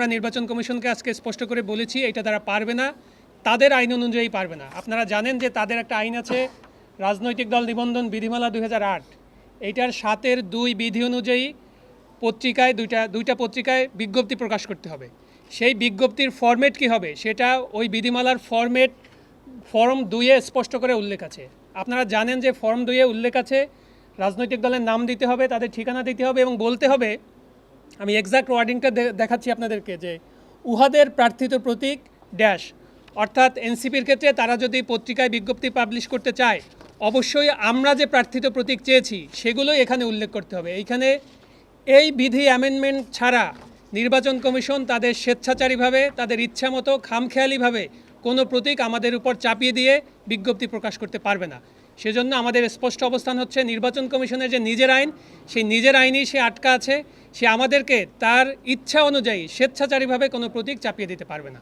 আমরা নির্বাচন কমিশনকে আজকে স্পষ্ট করে বলেছি, এটা তারা পারবে না। তাদের আইন অনুযায়ী পারবে না। আপনারা জানেন যে তাদের একটা আইন আছে, রাজনৈতিক দল নিবন্ধন বিধিমালা দুই হাজার আট। এইটার সাতের দুই বিধি অনুযায়ী পত্রিকায় দুইটা দুইটা পত্রিকায় বিজ্ঞপ্তি প্রকাশ করতে হবে। সেই বিজ্ঞপ্তির ফরম্যাট কি হবে, সেটা ওই বিধিমালার ফরম্যাট ফর্ম দুইয়ে স্পষ্ট করে উল্লেখ আছে। আপনারা জানেন যে ফর্ম দুইয়ে উল্লেখ আছে, রাজনৈতিক দলের নাম দিতে হবে, তাদের ঠিকানা দিতে হবে এবং বলতে হবে আমি এক্সাক্ট ওয়ার্ডিংটা দেখাচ্ছি আপনাদেরকে যে, উহাদের প্রার্থিত প্রতীক ড্যাশ অর্থাৎ এনসিপির ক্ষেত্রে তারা যদি পত্রিকায় বিজ্ঞপ্তি পাবলিশ করতে চায়, অবশ্যই আমরা যে প্রার্থিত প্রতীক চেয়েছি, সেগুলোই এখানে উল্লেখ করতে হবে। এইখানে এই বিধি অ্যামেন্ডমেন্ট ছাড়া নির্বাচন কমিশন তাদের স্বেচ্ছাচারীভাবে, তাদের ইচ্ছামতো, খামখেয়ালিভাবে কোনো প্রতীক আমাদের উপর চাপিয়ে দিয়ে বিজ্ঞপ্তি প্রকাশ করতে পারবে না। সেজন্য আমাদের স্পষ্ট অবস্থান হচ্ছে, নির্বাচন কমিশনের যে নিজের আইন, সেই নিজের আইনেই সে আটকা আছে। সে আমাদেরকে তার ইচ্ছা অনুযায়ী স্বেচ্ছাচারীভাবে কোনো প্রতীক চাপিয়ে দিতে পারবে না।